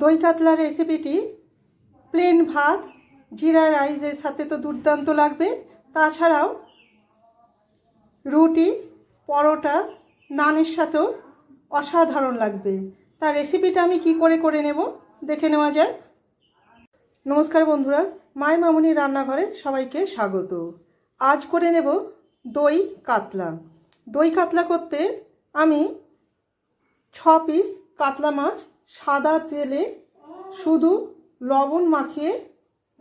দই কাতলা রেসিপিটি প্লেন ভাত, জিরা রাইসের সাথে তো দুর্দান্ত লাগবে। তাছাড়াও রুটি, পরোটা, নানের সাথেও অসাধারণ লাগবে। তার রেসিপিটা আমি কি করে করে নেব? দেখে নেওয়া যায় নমস্কার বন্ধুরা, মায়ের মামুনি রান্নাঘরে সবাইকে স্বাগত। আজ করে নেব দই কাতলা। দই কাতলা করতে আমি ছ পিস কাতলা মাছ সাদা তেলে শুধু লবণ মাখিয়ে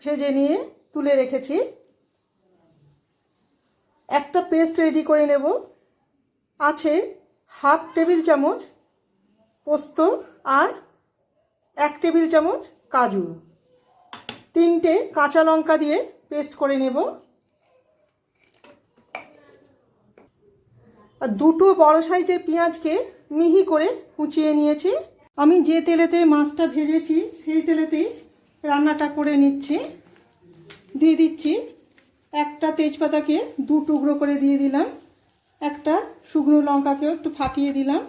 ভেজে নিয়ে তুলে রেখেছি। একটা পেস্ট রেডি করে নেব। আছে হাফ টেবিল চামচ পোস্ত আর এক টেবিল চামচ কাজু। তিনটে কাঁচা লঙ্কা দিয়ে পেস্ট করে নেব। আর দুটো বড় সাইজের পেঁয়াজকে মিহি করে কুচিয়ে নিয়েছি। আমি যে তেলেতে মাছটা ভেজেছি, সেই তেলেতেই রান্নাটা করে নিচ্ছি। দিয়ে দিচ্ছি একটা তেজপাতাকে দু টুকরো করে দিয়ে দিলাম। একটা শুকনো লঙ্কাকেও একটু ফাটিয়ে দিলাম।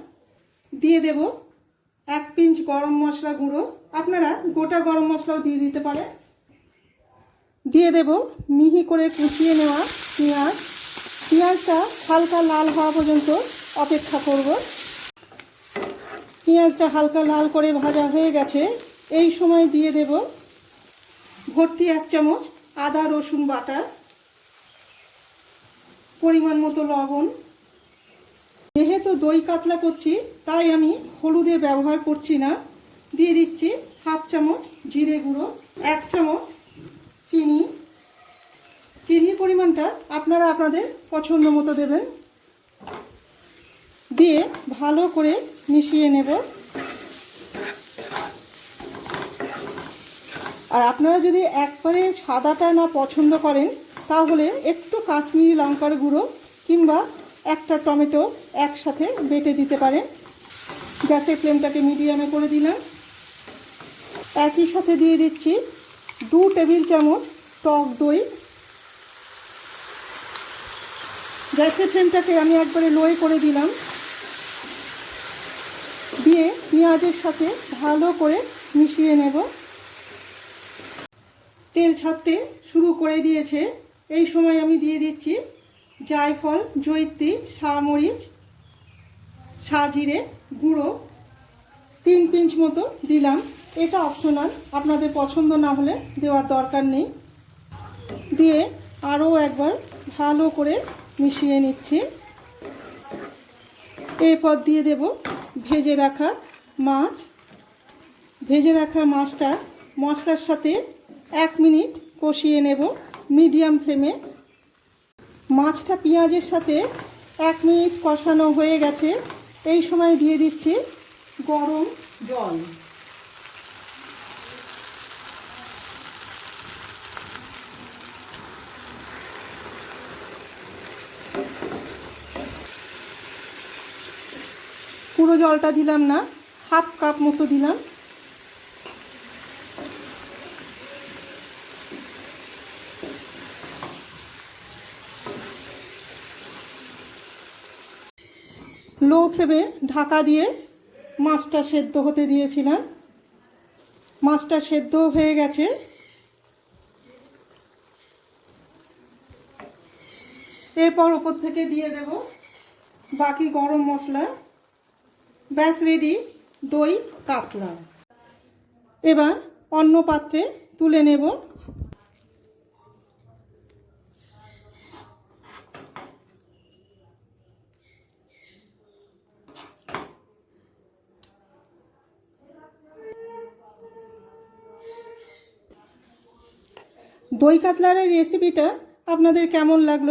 দিয়ে দেব এক পিঞ্চ গরম মশলা গুঁড়ো। আপনারা গোটা গরম মশলাও দিয়ে দিতে পারেন দিয়ে দেব মিহি করে কুচিয়ে নেওয়া পেঁয়াজ। পেঁয়াজটা হালকা লাল হওয়া পর্যন্ত অপেক্ষা করব। পেঁয়াজটা হালকা লাল করে ভাজা হয়ে গেছে। এই সময় দিয়ে দেব ভর্তি এক চামচ আদা, রসুন বাটা, পরিমাণ মতো লবণ। যেহেতু দই কাতলা করছি, তাই আমি হলুদের ব্যবহার করছি না। দিয়ে দিচ্ছি হাফ চামচ জিরে গুঁড়ো, এক চামচ চিনি। চিনির পরিমাণটা আপনারা আপনাদের পছন্দ মতো দেবেন। দিয়ে ভালো করে মিশিয়ে নেব। আর আপনারা যদি একবারে সাদাটা না পছন্দ করেন, তাহলে একটু কাশ্মীরি লঙ্কার গুঁড়ো কিংবা একটা টমেটো একসাথে বেটে দিতে পারেন। গ্যাসের ফ্লেমটাকে মিডিয়ামে করে দিলাম। একই সাথে দিয়ে দিচ্ছি দু টেবিল চামচ টক দই। গ্যাসের ফ্লেমটাকে আমি একবারে লোয়ে করে দিলাম। দিয়ে পেঁয়াজের সাথে ভালো করে মিশিয়ে নেব। তেল ছাড়তে শুরু করে দিয়েছে। এই সময় আমি দিয়ে দিচ্ছি জায়ফল জৈত্রী সামরিচ সাজিরে গুঁড়ো। তিন পিঞ্চ মতো দিলাম। এটা অপশনাল আপনাদের পছন্দ না হলে দেওয়ার দরকার নেই। দিয়ে আরও একবার ভালো করে মিশিয়ে নিচ্ছি। এরপর দিয়ে দেব ভেজে রাখা মাছ। ভেজে রাখা মাছটা মশলার সাথে এক মিনিট কষিয়ে নেব মিডিয়াম ফ্লেমে। মাছটা পেঁয়াজের সাথে এক মিনিট কষানো হয়ে গেছে। এই সময় দিয়ে দিচ্ছে গরম জল। পুরো জলটা দিলাম না, হাফ কাপ মতো দিলাম। লো ফ্লেমে ঢাকা দিয়ে মাছটা সেদ্ধ হতে দিয়েছিলাম। মাছটা সেদ্ধ হয়ে গেছে। এরপর ওপর থেকে দিয়ে দেব বাকি গরম মশলা। ব্যাস রেডি দই কাতলা। এবার অন্য পাত্রে তুলে নেব। দই কাতলার রেসিপিটা আপনাদের কেমন লাগল